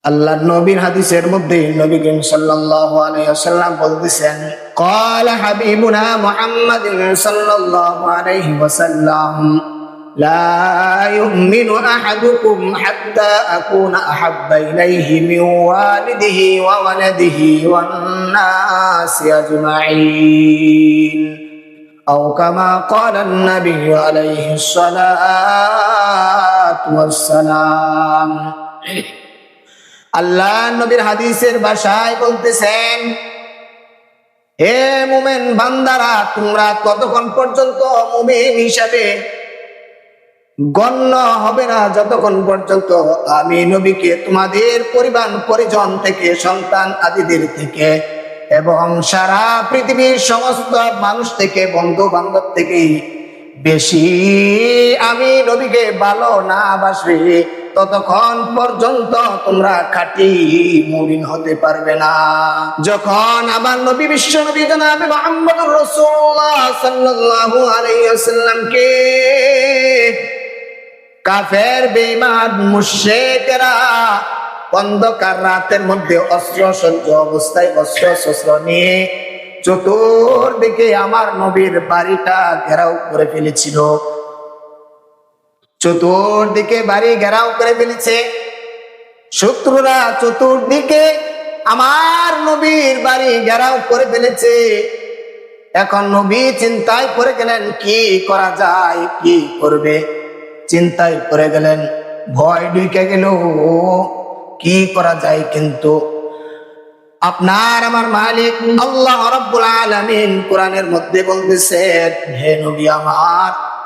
আল্লাহ নবীর হাদিসের মধ্যে নবী করিম সাল্লাল্লাহু আলাইহি ওয়াসাল্লাম বলতেছেন قال حبيبنا محمد صلى الله عليه وسلم لا يؤمن أحدكم حتى أكون أحب إليه من والده وولده والناس أجمعين أو كما قال النبي عليه الصلاة والسلام আল্লাহ নবীর হাদিসের ভাষায় বলতেছেন, হে মুমেন বান্দারা, তোমরা ততক্ষণ পর্যন্ত মুমিন হিসাবে গণ্য হবে না। যতক্ষণ পর্যন্ত আমি নবীকে তোমাদের পরিবার, পরিজন থেকে, সন্তান আদিদের থেকে এবং সারা পৃথিবীর সমস্ত মানুষ থেকে বন্ধু বান্ধব থেকে বেশি আমি নবীকে ভালো না বাসবে। ততক্ষণ পর্যন্ত তোমরা খাঁটি মুমিন হতে পারবে না। যখন আমার নবী, বিশ্ব নবী জনাবে মোহাম্মদুর রাসূলুল্লাহ সাল্লাল্লাহু আলাইহি ওয়াসাল্লামকে, কাফের, বেঈমান, মুশরিকরা অন্ধকার রাতের মধ্যে অস্ত্র সজ্জ অবস্থায় অস্ত্র শস্ত্র নিয়ে চতুর্দিকে আমার নবীর বাড়িটা ঘেরাও করে ফেলেছিল। চতুর্দিকে বাড়ি ঘেরাও করে ফেলেছে। শত্রুরা চতুর্দিকে আমার নবীর বাড়ি ঘেরাও করে ফেলেছে। এখন নবী চিন্তায় পড়ে গেলেন, কি করা যায়, কি করবে? চিন্তায় পড়ে গেলেন, ভয় ঢুকে গেল, কি করা যায় কিন্তু? আপনার আমার মালিক আল্লাহ রাব্বুল আলামিন কোরআনের মধ্যে বলতেছেন, হে নবী আমার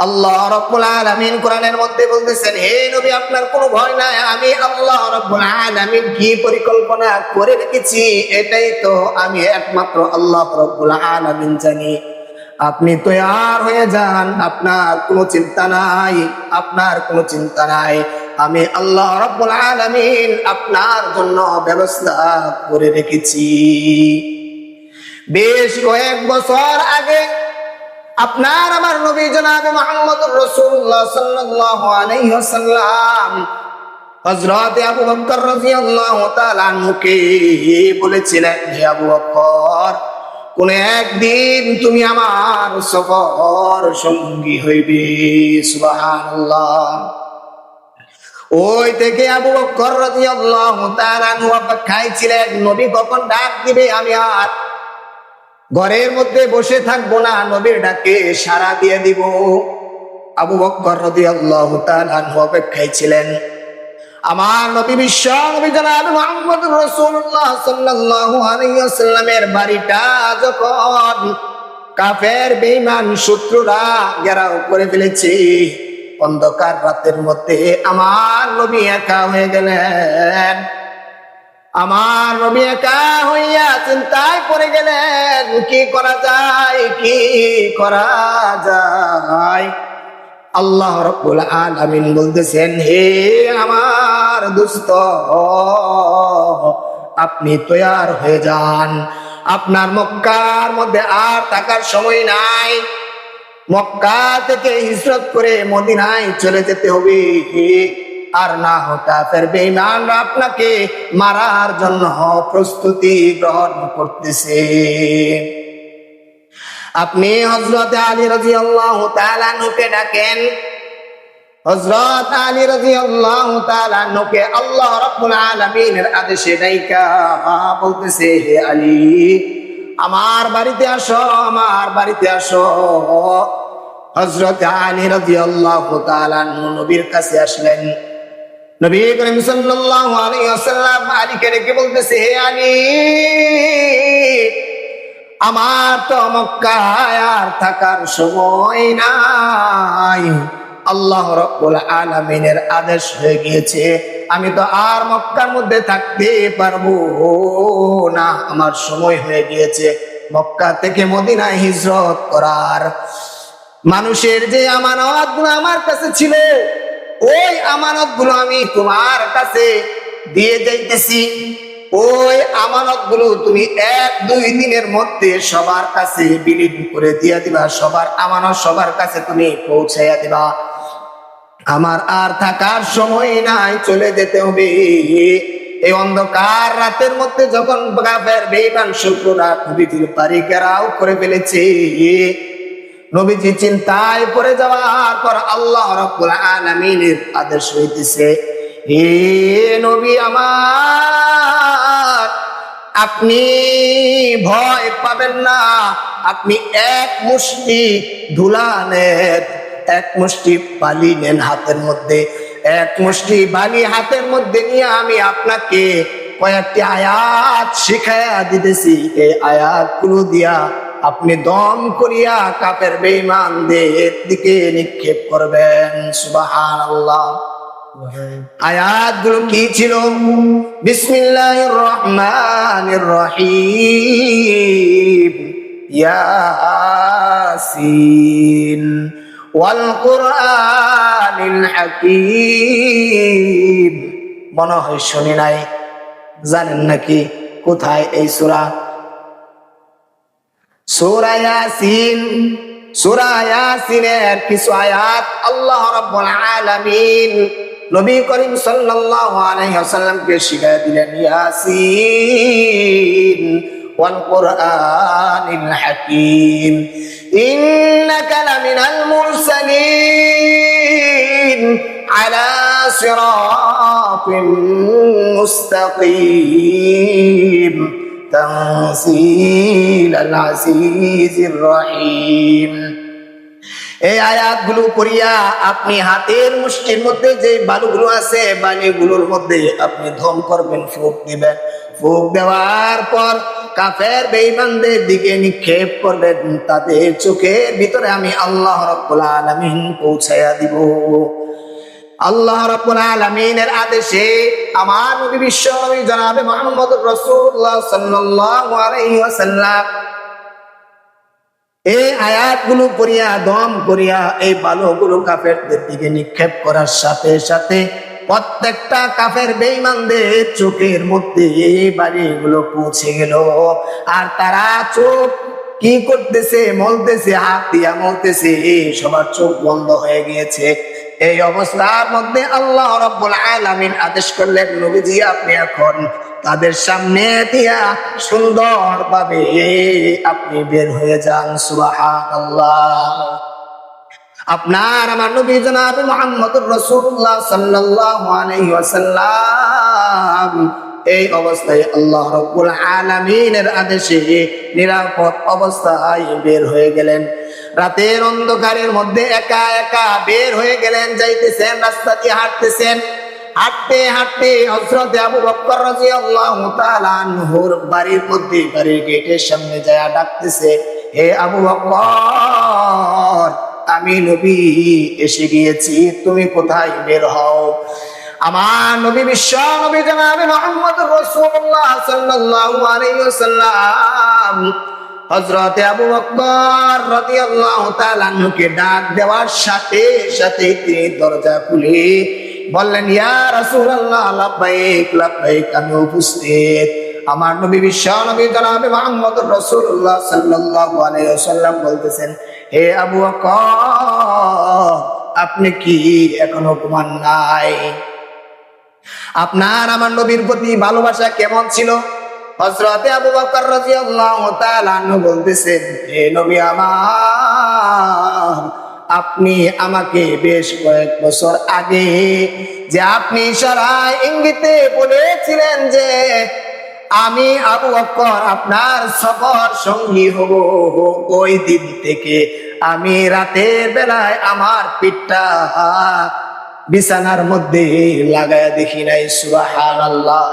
আল্লাহ রব্বুল আলামিন কোরআনের মধ্যে বলতেছেন, হে নবী, আপনার কোনো ভয় নাই। আমি আল্লাহ রব্বুল আলামিন কি পরিকল্পনা করে রেখেছি? এটাই তো আমি একমাত্র আল্লাহ রব্বুল আলামিন জানি। আপনি তৈয়ার হয়ে যান। আপনার কোনো চিন্তা নাই। আপনার কোনো চিন্তা নাই। আমি আল্লাহ রব্বুল আলামিন আপনার জন্য ব্যবস্থা করে রেখেছি। বেশ কয়েক বছর আগে আপনার আমার নবী জনাবে মোহাম্মদুর রাসূলুল্লাহ সাল্লাল্লাহু আলাইহি ওয়াসাল্লাম, হযরত আবু বকর রাদিয়াল্লাহু তাআলা আনহুকে বলেছিলেন, হে আবু বকর, কোন একদিন তুমি আমার সফর সঙ্গী হইবে, সুবহানাল্লাহ। ওই থেকে আবু বকর রাদিয়াল্লাহু তাআলা আনহু অপেক্ষায় ছিলেন, নবী কখন ডাক দিবে আমি আর ঘরের মধ্যে বসে থাকব না, নবীর ডাকে সারা দিয়ে দিব। আবু রাদিয়াল্লাহু তাআলা আনহু অপেক্ষায় ছিলেন। আমার নবী বিশ্ব নবী জনাব মুহাম্মদ রাসূলুল্লাহ সাল্লাল্লাহু আলাইহি বাড়িটা যখন কাফের, বেঈমান, শত্রুরা ঘেরাও করে ফেলেছে, অন্ধকার রাতের মধ্যে আমার নবী একা হয়ে গেলেন। আমার নবী একা হইয়া চিন্তায় পড়ে গেলেন, কি করা যায়, কি করা যায়? আল্লাহ রব্বুল আলামিন বলতেছেন, হে আমার দুস্থ আপনি তৈয়ার হয়ে যান। আপনার মক্কার মধ্যে আর থাকার সময় নাই। মক্কা থেকে হিজরত করে মদিনায় চলে যেতে হবে। আর না হতা ফের বেঈমানরা আপনাকে মারার জন্য প্রস্তুতি গ্রহণ করতেছে। আপনি হজরত আলী রাজি আল্লাহ তালানুকে ডাকেন। হজরত আলী রাজি আল্লাহ তালানুকে আল্লাহ রব্বুল আলমিনের আদেশে ডাইকা বলতেছে, হে আলী, আমার বাড়িতে আসো, আমার বাড়িতে আসো। হজরত আলী রাজি আল্লাহ তালানু নবীর কাছে আসলেন। আমার তো আর থাকার সময় নাই। আল্লাহ আদেশ হয়ে গিয়েছে। আমি তো আর মক্কার মধ্যে থাকতে পারব না। আমার সময় হয়ে গিয়েছে। মক্কা থেকে মদিনায় হিজরত করার। মানুষের যে আমানত আমার কাছে ছিল ওই আমানতগুলো আমি তোমার কাছে দিয়ে যাইতেছি। ওই আমানতগুলো তুমি এক, দুই দিনের মধ্যে সবার কাছে বিলীন করে দিয়া দিবা। সবার আমানত সবার কাছে তুমি পৌঁছাইয়া দিবা। আমার আর থাকার সময় নাই, চলে যেতে হবে। এই অন্ধকার রাতের মধ্যে যখন বেইমান শুক্ররা বাড়ি ঘেরাও করে ফেলেছে। নবীজি চিন্তায় পড়ে যাওয়ার পর আল্লাহ রব্বুল আলামিনের আদেশ হইতেছে, হে নবী আমার, আপনি ভয় পাবেন না। আপনি এক মুষ্টি ধুলা নেন এক মুষ্টি বালি নেন হাতের মধ্যে। এক মুষ্টি বালি হাতের মধ্যে নিয়ে আমি আপনাকে কয়েকটি আয়াত শিখাইয়া দিতেছি। এই আয়াতগুলো দিয়া আপনি দম করিয়া কাপের বেইমানদের দিকে নিক্ষেপ করবেন। সুবাহান আল্লাহ আয়াতগুলো কি ছিল? বিসমিল্লাহির রহমানির রহিম। ইয়াসিন। ওয়াল কুরআনিল হাকীম। মনে হয় শুনি নাই। জানেন নাকি? কোথায় এই সূরা? সুরায়াসিন সুরায়াসিনের কিছু আয়াত আল্লাহ রাব্বুল আলামিন নবী করিম সাল্লাল্লাহু আলাইহি ওয়াসাল্লামকে শিখিয়ে দিলেন, ইয়াসিন ওয়াল কোরআনিল হাকীম, ইন্নাকা লামিনাল মুরসালিন আলা সিরাতিন মুস্তাকিম। এই আয়াতগুলো করিয়া আপনি হাতের মুষ্টির মধ্যে যে বালুগুলো আছে, বালিগুলোর মধ্যে আপনি ধম করবেন, ফুক দিবেন। ফুক দেওয়ার পর কাফের বেঈমানদের দিকে নিক্ষেপ করবেন। তাদের চোখের ভিতরে আমি আল্লাহ রব্বুল আলামিন পৌঁছাইয়া দিব। আল্লাহ রাব্বুল আলামিনের আদেশে আমার নবী বিশ্ব নবী জনাবে মুহাম্মদ রাসূলুল্লাহ সাল্লাল্লাহু আলাইহি ওয়াসাল্লাম এই আয়াতগুলো পড়িয়া দম করিয়া এই বালুগুলো কাফেরদের দিকে নিক্ষেপ করার সাথে সাথে প্রত্যেকটা কাফের বেঈমানদের চোখের মধ্যে এই বাড়িগুলো পৌঁছে গেল। আর তারা চোখ কি করতেছে, মলতেছে, হাত দিয়া মলতেছে এই সবার চোখ বন্ধ হয়ে গিয়েছে। এই অবস্থার মধ্যে আল্লাহ রব্বুল আলামিন আদেশ করলেন, নবীজি, আপনি এখন তাদের সামনে দিয়া সুন্দর ভাবে আপনি বের হয়ে যান। সুবহানাল্লাহ। আপনার আমার নবী জনাব মুহাম্মদুর রাসূলুল্লাহ সাল্লাল্লাহু আলাইহি ওয়াসাল্লাম এই অবস্থায় আল্লাহ রব্বুল আলামিনের আদেশে নিরাপদ অবস্থায় বের হয়ে গেলেন। রাতের অন্ধকারের মধ্যে একা একা বের হয়ে গেলেন, যাইতেছেন, রাস্তা দিয়ে হাঁটতেছেন। হাঁটতে হাঁটতে হজরত আবু বকর রাদিয়াল্লাহু তাআলা আনহুর বাড়ির মধ্যে বাড়ির গেটের সামনে যায় ডাকতেছে, হে আবু বকর আমি নবী, এসে গিয়েছি, তুমি কোথায় বের হও? আমার নবী বিশ্ব নবী জানাবে মোহাম্মদ রাসূলুল্লাহ সাল্লাল্লাহু আলাইহি ওয়াসাল্লাম হযরত আবু বকর রাদিয়াল্লাহু তাআলা আনহুকে ডাক দেওয়ার সাথে সাথে তিনি দরজা খুলে বললেন, ইয়া রাসূলুল্লাহ, লাব্বাইক লাব্বাইক, আমি উপস্থিত। আমার নবী বিশ্ব নবী জনাবে মোহাম্মদ রাসূলুল্লাহ সাল্লাল্লাহু আলাইহি ওয়াসাল্লাম বলতেছেন, হে আবু বকর, আপনি কি এখনও ঘুমান নাই? আপনার, আমার নবীর প্রতি ভালোবাসা কেমন ছিল? হজরতে আবু বকর রাদিয়াল্লাহু তাআলা বলতেছেন হে নবী আমার, আপনি আমাকে বেশ কয়েক বছর আগে যে আপনি ইশারায় ইঙ্গিতে বলেছিলেন যে আমি আবু বকর আপনার সফর সঙ্গী হব, ওই দিন থেকে আমি রাতের বেলায় আমার পিঠটা বিছানার মধ্যে লাগায় দেখি নাই সুবাহান আল্লাহ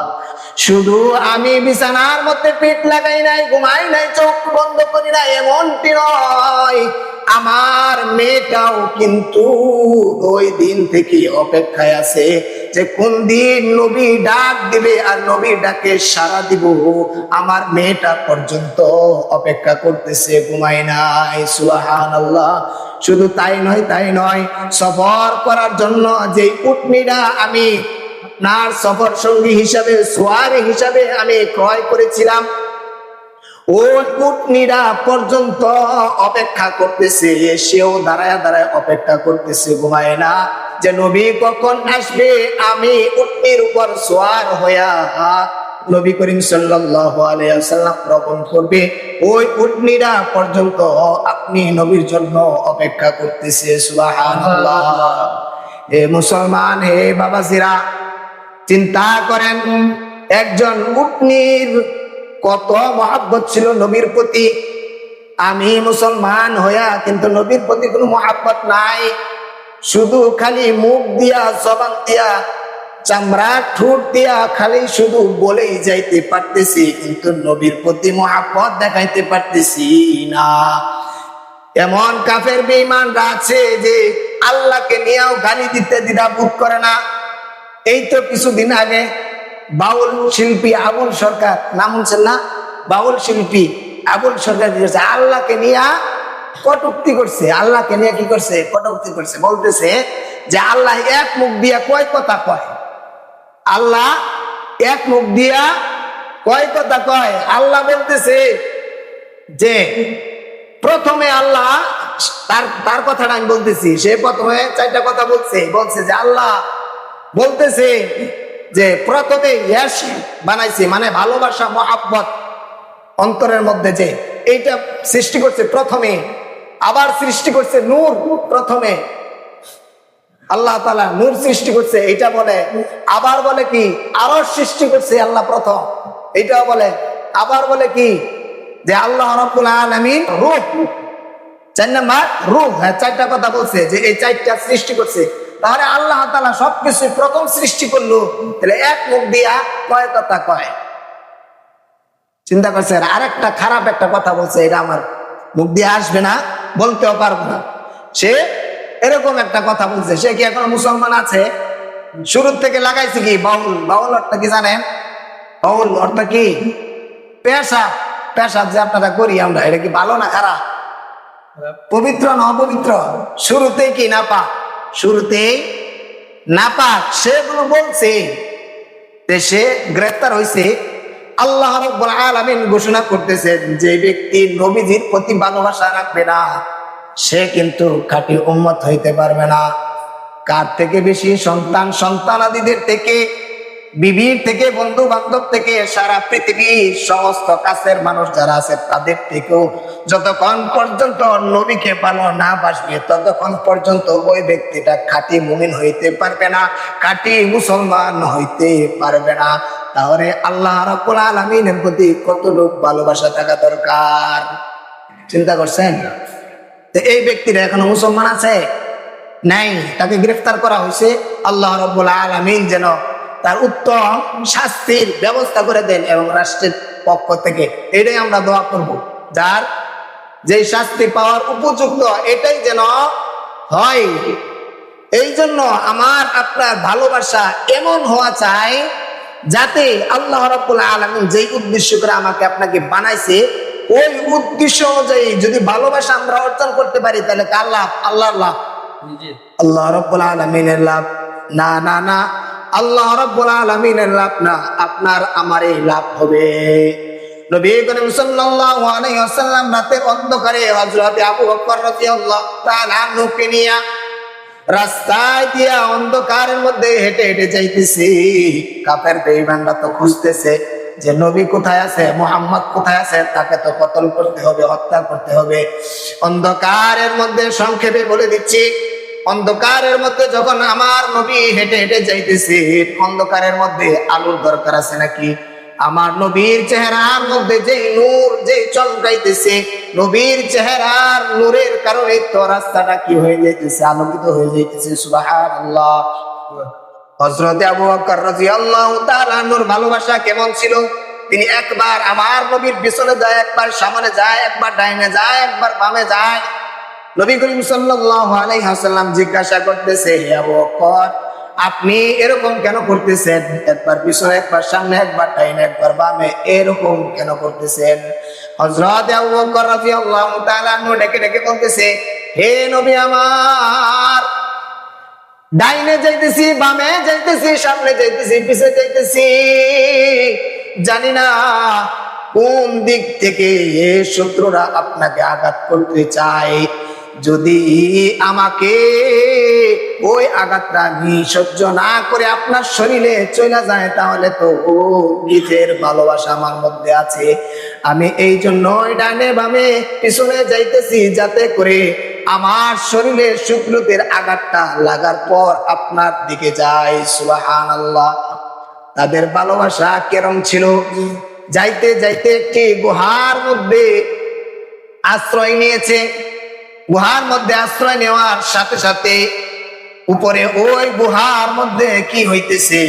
শুধু আমি বিছানার মধ্যে পেট লাগাই নাই, ঘুমাই নাই, চোখ বন্ধ করি নাই, এমনটি নয়। আমার মেয়েটাও কিন্তু ওই দিন থেকে অপেক্ষায় আছে যে কোন দিন নবী ডাক দিবে আর নবী ডাকে সারা দিব। আমার মেয়েটা পর্যন্ত অপেক্ষা করতেছে ঘুমাই নাই সুহান আল্লাহ শুধু তাই নয় তাই নয় সফর করার জন্য যে উটনিরা আমি আপনার সফর সঙ্গী হিসাবে, সোয়ারি হিসাবে আমি ক্রয় করেছিলাম। ওই উটনিরা পর্যন্ত অপেক্ষা করতেছে সেও দাঁড়ায় দাঁড়ায় অপেক্ষা করতেছে, ঘুমায় না। যে নবী কখন আসবে, আমি উটনির উপর সোয়ার হইয়া নবী করিম ওয়াসাল্লাম রবন করবে। ওই উটনিরা পর্যন্ত আপনি নবীর জন্য অপেক্ষা করতেছে, সুবহানাল্লাহ। হে মুসলমান, হে বাবাজিরা চিন্তা করেন, একজন উটনির কত মহাব্বত ছিল নবীর প্রতি। আমি মুসলমান হইয়া, কিন্তু নবীর প্রতি কোনো মহাব্বত নাই। শুধু খালি মুখ দিয়া, জবান দিয়া, চামড়া, ঠোঁট দিয়া খালি শুধু বলেই যাইতে পারতেছি, কিন্তু নবীর প্রতি মহাব্বত দেখাইতে পারতেছি না। এমন কাফের বেঈমানরা আছে যে, আল্লাহকে নিয়েও গালি দিতে দ্বিধা বোধ করে না। এই তো কিছুদিন আগে বাউল শিল্পী আবুল সরকার, নাম শুনছেন না? বাউল শিল্পী আবুল সরকার কি করছে? আল্লাহকে নিয়ে কটুক্তি করছে। আল্লাহকে নিয়ে কি করছে? কটুক্তি করছে। বলতেছে যে আল্লাহ এক মুখ দিয়া কয় কথা কয়? আল্লাহ এক মুখ দিয়া কয় কথা কয়? আল্লাহ বলতেছে যে প্রথমে আল্লাহ, তার তার কথাটা আমি বলতেছি। সে প্রথমে চারটা কথা বলছে। বলছে যে আল্লাহ বলতেছে যে প্রথমে ইয়াস বানাইছে মানে ভালোবাসা, মহাব্বত অন্তরের মধ্যে যে এইটা সৃষ্টি করছে প্রথমে, আবার সৃষ্টি করছে নূর প্রথমে। আল্লাহ তালা নূর সৃষ্টি করছে এটা বলে, আবার বলে কি, আরও সৃষ্টি করছে আল্লাহ প্রথম। এটাও বলে, আবার বলে কি, যে আল্লাহ রূহ। চার নাম্বার, রূহ। হ্যাঁ চারটা কথা বলছে যে এই চারটা সৃষ্টি করছে। তাহলে আল্লাহ তালা সবকিছু প্রথম সৃষ্টি করল। তাহলে এক মুখ দিয়া কয় কথা কয়? চিন্তা করছে আরেকটা খারাপ একটা কথা বলছে এটা আমার মুখ দিয়ে আসবে না বলতেও পারব না। সে এরকম একটা কথা বলছে সে কি এখনও মুসলমান আছে? শুরুর থেকে লাগাইছে কি? বাউল। বাউল অর্থ কি জানেন? বাউল অর্থ কি? পেশা। পেশা যে আপনারা করি আমরা এটা কি ভালো না খারাপ। পবিত্র না অপবিত্র? শুরুতেই কি না পা? শুরুতেই নাপাক সেগুলো বলছে যে সে গ্রেপ্তার হয়েছে আল্লাহ রব্বুল আলামিন ঘোষণা করতেছেন যে ব্যক্তি নবীজির প্রতি ভালোবাসা রাখবে না, সে কিন্তু খাঁটি উম্মত হইতে পারবে না। কার থেকে বেশি সন্তান সন্তানাদিদের থেকে বিবির থেকে বন্ধু বান্ধব থেকে, সারা পৃথিবীর সমস্ত কাছের মানুষ যারা আছে, তাদের থেকেও যতক্ষণ পর্যন্ত নবীকে ভালো না বাসবে, ততক্ষণ পর্যন্ত ওই ব্যক্তিটা খাঁটি মুমিন হইতে পারবে না, খাঁটি মুসলমান হইতে পারবে না। তাহলে আল্লাহ রাব্বুল আলামিনের প্রতি কতটুক ভালোবাসা থাকা দরকার? চিন্তা করছেন? তো এই ব্যক্তিরা এখনও মুসলমান আছে? নাই, তাকে গ্রেফতার করা হয়েছে। আল্লাহ রব্বুল আলমিন যেন তার উত্তম শাস্তির ব্যবস্থা করে দেন এবং রাষ্ট্রের পক্ষ থেকে এটাই আমরা দোয়া করব। যার যে শাস্তি পাওয়ার উপযুক্ত এটাই যেন হয়। এই জন্য আমার আপনার ভালোবাসা এমন হওয়া চাই যাতে আল্লাহ রাব্বুল আলামিন যেই উদ্দেশ্য করে আমাকে আপনাকে বানাইছে ওই উদ্দেশ্য অনুযায়ী যদি ভালোবাসা আমরা অর্জন করতে পারি তাহলে কার লাভ আল্লাহর লাভ। আল্লাহ রব্বুল আলমিনের লাভ। না না না। আল্লাহ রব্বুল আলমিনের লাভ না, আপনার আমার এই লাভ হবে। নবী করিম সাল্লাল্লাহু আলাইহি ওয়াসাল্লাম রাতের অন্ধকারে হযরত আবু বকর রাদিয়াল্লাহু তাআলা আনহুকে নিয়ে রাস্তায় দিয়া অন্ধকারের মধ্যে হেঁটে হেঁটে যাইতেছি। কাফের বেঈমানরা তো খুঁজতেছে যে নবী কোথায় আছে, মোহাম্মদ কোথায় আছে, তাকে তো কতল করতে হবে, হত্যা করতে হবে। অন্ধকারের মধ্যে সংক্ষেপে বলে দিচ্ছি অন্ধকারের মধ্যে যখন আমার নবী হেঁটে হেঁটে যাইতেছে, অন্ধকারের মধ্যে আলোর দরকার আছে নাকি? আমার নবীর চেহারার মধ্যে যে নূর যে চমকাইতেছে নবীর চেহারার নূরের কারণে তো রাস্তাটা কি হয়ে যাইতেছে, আলোকিত হয়ে যাইতেছে সুবাহ আল্লাহ হজরতে আবু বকর রাদিয়াল্লাহু তাআলা আনহুর ভালোবাসা কেমন ছিল? তিনি একবার আমার নবীর পিছনে যায়, একবার সামনে যায়, একবার ডাইনে যায়, একবার বামে যায়। নবী করিম সাল্লাল্লাহু আলাইহি ওয়াসাল্লাম জিজ্ঞাসা করতেছে, হে আপনি এরকম কেন করতেছেন? একবার পিছনে, একবার সামনে, একবার ডাইনে, একবার বামে, এরকম কেন করতেছেন? রাদিয়াল্লাহু তাআলা ডেকে ডেকে বলতেছে, হে নবী আমার, ডাইনে যাইতেছি, বামে যাইতেছি, সামনে যাইতেছি, পিছে যাইতেছি। জানি না কোন দিক থেকে এ শত্রুরা আপনাকে আঘাত করতে চায়। যদি আমাকে ওই আঘাতটা আমি সহ্য না করে আপনার শরীরে চলে যায়, তাহলে তো ও নিজের ভালোবাসা আমার মধ্যে আছে। আমি এই জন্য ডানে বামে পিছনে যাইতেছি, যাতে করে আমার শরীরে শুক্রতের আঘাতটা লাগার পর আপনার দিকে যায় সুবাহান আল্লাহ তাদের ভালোবাসা কেরম ছিল? যাইতে যাইতে একটি গুহার মধ্যে আশ্রয় নিয়েছে। গুহার মধ্যে আশ্রয় নেওয়ার সাথে সাথে উপরে ওই গুহার মধ্যে কি হইতেছে?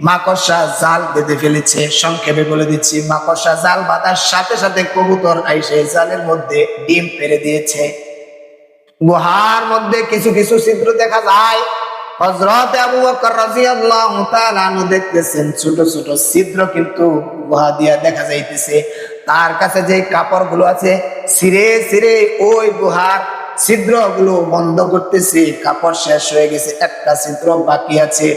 মাকড়সা জাল বেঁধে ফেলেছে, সংক্ষেপে বলে দিচ্ছি। মাকড়সা জাল বাঁধার সাথে সাথে কবুতর আইসে জালের মধ্যে ডিম পেরে দিয়েছে। গুহার মধ্যে কিছু কিছু ছিদ্র দেখা যায়। হযরত আবু বকর রাদিয়াল্লাহু তাআলা দেখতেছেন, ছোট ছোট ছিদ্র কিন্তু গুহা দিয়া দেখা যাইতেছে। তার কাছে যে কাপড়গুলো আছে সিরে সিরে ওই গুহার ছিদ্রগুলো বন্ধ করতেছে। কাপড় শেষ হয়ে গেছে, একটা ছিদ্র বাকি আছে।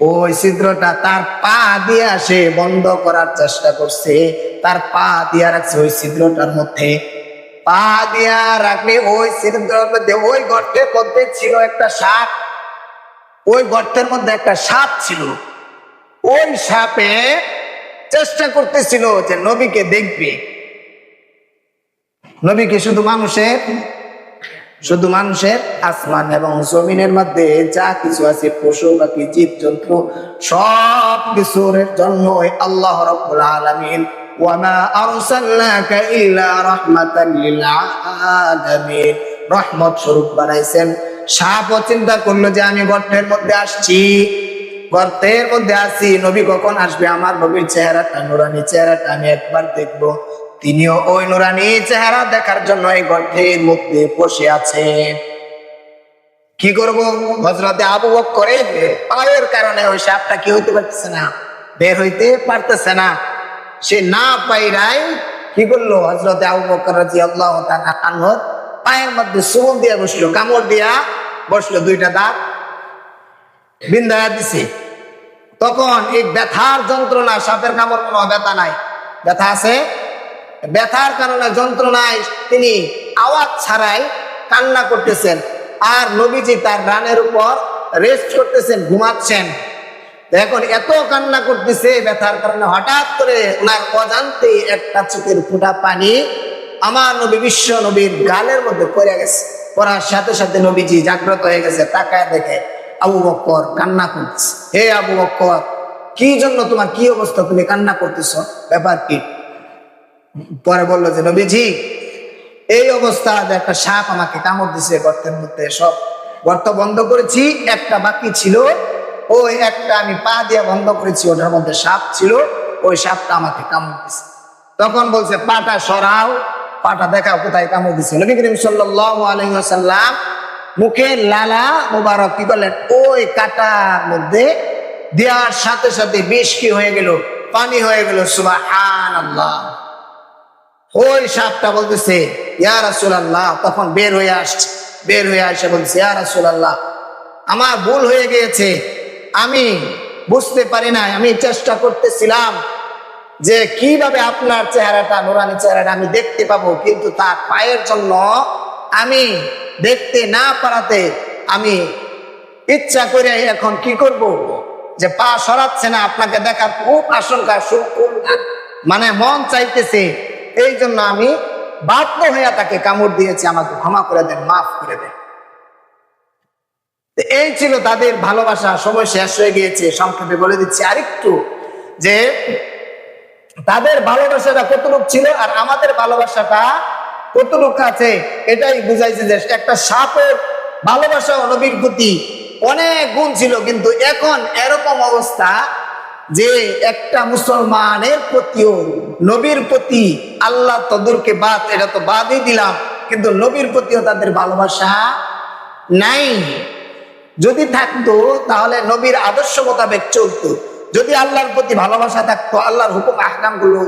ওই ছিদ্রটা তার পা দিয়ে আসে বন্ধ করার চেষ্টা করছে। তার পা দিয়া রাখছে ওই ছিদ্রটার মধ্যে। পা দিয়া রাখলে ওই ছিদ্রের মধ্যে, ওই গর্তের মধ্যে ছিল একটা সাপ। ওই গর্তের মধ্যে একটা সাপ ছিল। ওই সাপে চেষ্টা করতেছিল যে নবীকে দেখবে। নবীকে শুধু মানুষের শুধু মানুষের আসমান এবং জমিনের মধ্যে যা কিছু আছে, পশু, পাখি জীব জন্তু সব কিছুর জন্য আল্লাহ রব্বুল আলামিন, ওয়ামা আরসালনাকা ইল্লা রাহমাতাল লিল আলামিন। রহমত স্বরূপ বানাইছেন। সাপও চিন্তা করল যে আমি গর্তের মধ্যে আসছি। গর্তের মধ্যে আছি, নবী কখন আসবে? আমার নবীর চেহারাটা নুরানি চেহারাটা আমি একবার দেখব। তিনিও ওই নুরানি চেহারা দেখার জন্য এই গর্তের মধ্যে বসে আছে। কি করব? হজরতে আবু করে পায়ের কারণে ওই সাপটা কি হইতে পারতেছে না, বের হইতে পারতেছে না। সে না পাইরাই কি করল? হজরতে আবু বকর পায়ের মধ্যে সুমন দিয়া বসল, কামড় দিয়া বসল, দুইটা দাঁত বিন্দায়া দিছে। তখন এই ব্যথার যন্ত্রণা, সাপের কামড় কোনো ব্যথা নাই। ব্যথা আছে? ব্যথার কারণে যন্ত্রণায় তিনি আওয়াজ ছাড়াই কান্না করতেছেন আর নবীজি তার রানের উপর রেস্ট করতেছেন, ঘুমাচ্ছেন। এখন এত কান্না করতেছে ব্যথার কারণে। হঠাৎ করে ওনার অজান্তে একটা চোখের ফুটা পানি আমার নবী, বিশ্ব নবীর গালের মধ্যে পড়ে গেছে। পড়ার সাথে সাথে নবীজি জাগ্রত হয়ে গেছে, তাকায় দেখে। আবু বক্কর কান্না করছে। হে আবু বক্কর, কি জন্য তোমার কি অবস্থা তুমি কান্না করতেছ? ব্যাপার কি? পরে বলল যে, নবীজি, এই অবস্থা যে একটা সাপ আমাকে কামড় দিছে গর্তের মধ্যে সব। গর্ত বন্ধ করেছি, একটা বাকি ছিল, ওই একটা আমি পা দিয়ে বন্ধ করেছি, ওটার মধ্যে সাপ ছিল, ওই সাপটা আমাকে কামড় দিছে। তখন বলছে, পাটা সরাও, পাটা দেখাও কোথায় কামড় দিছে। নবী করিম ওয়াসাল্লাম মুখে লালা মুবারক কি করলেন ওই কাটার মধ্যে দেওয়ার সাথে সাথে বিষ কি হয়ে গেল? পানি হয়ে গেল, সুবহানাল্লাহ। ওই সাপটা বলতেছে, ইয়া রাসূলুল্লাহ তখন বের হয়ে আসছে। বের হয়ে আসে বলছে ইয়া রাসূলুল্লাহ, আমার ভুল হয়ে গিয়েছে। আমি বুঝতে পারি নাই, আমি চেষ্টা করতেছিলাম যে কীভাবে আপনার চেহারাটা, নোরানি চেহারাটা আমি দেখতে পাবো, কিন্তু তার পায়ের জন্য আমি দেখতে না পারাতে আমি ইচ্ছা করে এখন কি করব? যে পা সরাচ্ছে না, আপনাকে দেখার খুব আশঙ্কা মানে মন চাইতেছে, এই জন্য আমি বাধ্য হইয়া তাকে কামড় দিয়েছি, আমাকে ক্ষমা করে দেন, মাফ করে দেন। এই ছিল তাদের ভালোবাসা, সময় শেষ হয়ে গিয়েছে, সংক্ষেপে বলে দিচ্ছি আরেকটু, যে তাদের ভালোবাসাটা কতটুক ছিল আর আমাদের ভালোবাসাটা কতটুক আছে, এটাই বুঝাইছে যে একটা সাপের ভালোবাসা ও নবীর প্রতি অনেক গুণ ছিল, কিন্তু এখন এরকম অবস্থা যে একটা মুসলমানের প্রতিও নবীর প্রতি আল্লাহ তদুরকে বাদ, এটা তো বাদই দিলাম, কিন্তু নবীর প্রতিও তাদের ভালোবাসা নাই। যদি থাকতো, তাহলে নবীর আদর্শ মোতাবেক চলতো। যদি আল্লাহর প্রতি ভালোবাসা থাকতো, আল্লাহর হুকুম আহকামগুলো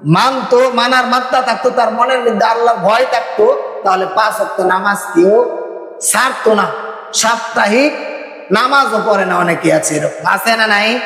মানতো, মানার মাত্রা থাকতো, তার মনের মধ্যে আল্লাহ ভয় থাকতো, তাহলে পাঁচ অক্ট নামাজ কেউ সারতো না। সাপ্তাহিক নামাজও পড়ে না, অনেকে আছে এরকম। আছে না নাই?